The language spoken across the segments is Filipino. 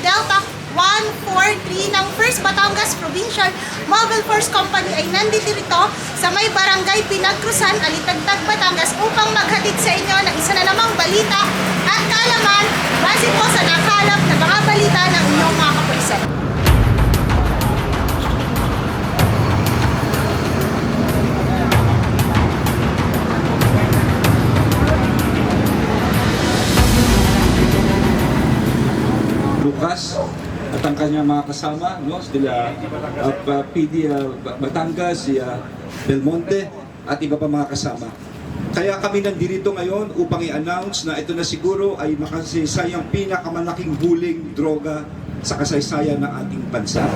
Del Pac 143 ng 1st Batangas Provincial Mobile Force Company ay nandito rito sa may barangay Pinagkrusan, Alitagtag, Batangas upang maghatid sa inyo ng isa na namang ang kanyang mga kasama, no, sila uh, uh, PD uh, Batangas, si uh, Belmonte at iba pa mga kasama. Kaya kami nandito ngayon upang i-announce na ito na siguro ay makasaysayang pinakamalaking huling droga sa kasaysayan ng ating bansa.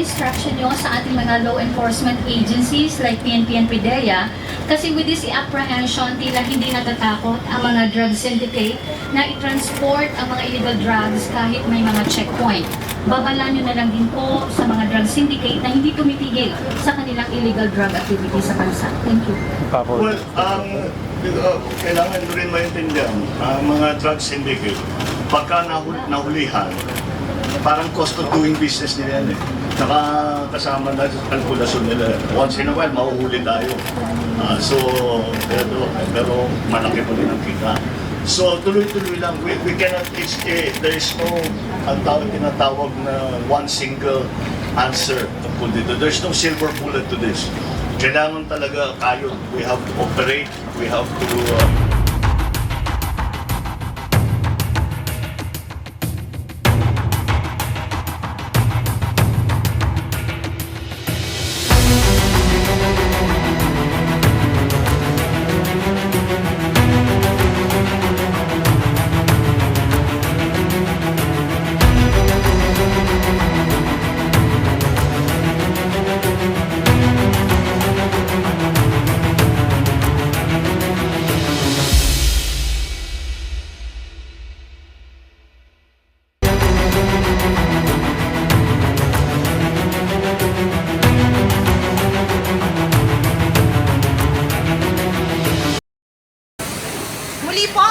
Instruction nyo sa ating mga law enforcement agencies like PNP and PIDEA? Kasi with this apprehension, tila hindi natatakot ang mga drug syndicate na i-transport ang mga illegal drugs kahit may mga checkpoint. Babala nyo na lang din po sa mga drug syndicate na hindi tumitigil sa kanilang illegal drug activity sa bansa. Thank you. Well, ang uh, kailangan nyo rin maintindihan, ang mga drug syndicate, pagka nahul nahulihan, parang cost of doing business nila yan eh. Nakakasama na sa kalkulasyon nila. Once in a while, mahuhuli tayo. Ah, so, pero, pero malaki pa rin ang kita. So, tuloy-tuloy lang. We, we cannot, it's, eh, there is no, ang tawag, tinatawag na one single answer tungkol dito. There's no silver bullet to this. Kailangan talaga tayo, we have to operate, we have to uh,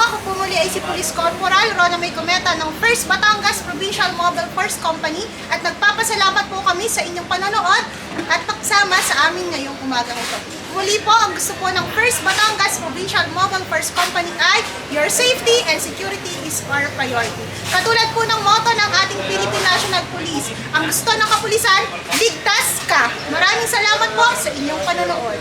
ako po muli ay si Police Corporal Rona May Cometa ng First Batangas Provincial Mobile Force Company at nagpapasalamat po kami sa inyong panonood at pagsama sa amin ngayong umagang ito. Muli po, ang gusto po ng First Batangas Provincial Mobile Force Company ay Your safety and security is our priority. Katulad po ng motto ng ating Philippine National Police, ang gusto ng kapulisan, ligtas ka. Maraming salamat po sa inyong panonood.